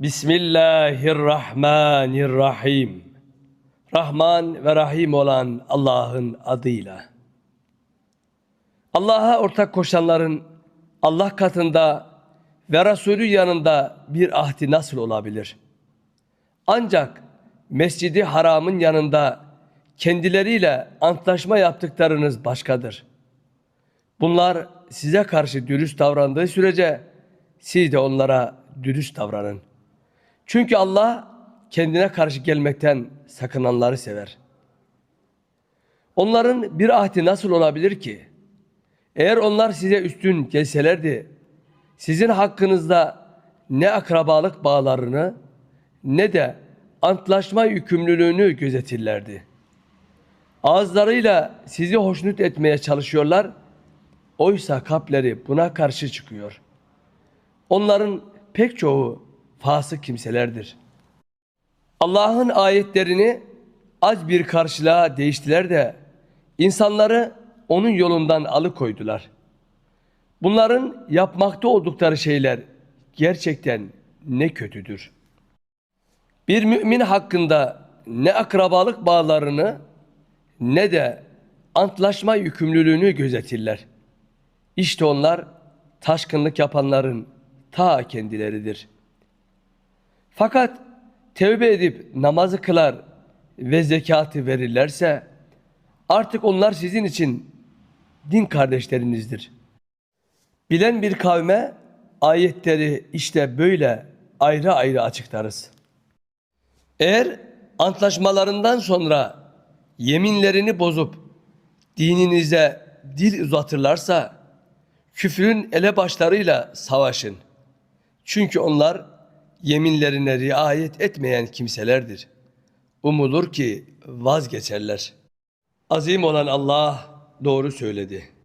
Bismillahirrahmanirrahim. Rahman ve Rahim olan Allah'ın adıyla. Allah'a ortak koşanların Allah katında ve Resulü yanında bir ahdi nasıl olabilir? Ancak Mescidi Haram'ın yanında kendileriyle antlaşma yaptıklarınız başkadır. Bunlar size karşı dürüst davrandığı sürece siz de onlara dürüst davranın. Çünkü Allah kendine karşı gelmekten sakınanları sever. Onların bir ahdi nasıl olabilir ki? Eğer onlar size üstün gelselerdi, sizin hakkınızda ne akrabalık bağlarını ne de antlaşma yükümlülüğünü gözetirlerdi. Ağızlarıyla sizi hoşnut etmeye çalışıyorlar, oysa kalpleri buna karşı çıkıyor. Onların pek çoğu fasık kimselerdir. Allah'ın ayetlerini az bir karşılığa değiştiler de insanları onun yolundan alıkoydular. Bunların yapmakta oldukları şeyler gerçekten ne kötüdür. Bir mümin hakkında ne akrabalık bağlarını ne de antlaşma yükümlülüğünü gözetirler. İşte onlar taşkınlık yapanların ta kendileridir. Fakat tevbe edip namazı kılar ve zekatı verirlerse artık onlar sizin için din kardeşlerinizdir. Bilen bir kavme ayetleri işte böyle ayrı ayrı açıklarız. Eğer antlaşmalarından sonra yeminlerini bozup dininize dil uzatırlarsa küfrün elebaşlarıyla savaşın. Çünkü onlar yeminlerine riayet etmeyen kimselerdir. Umulur ki vazgeçerler. Azim olan Allah doğru söyledi.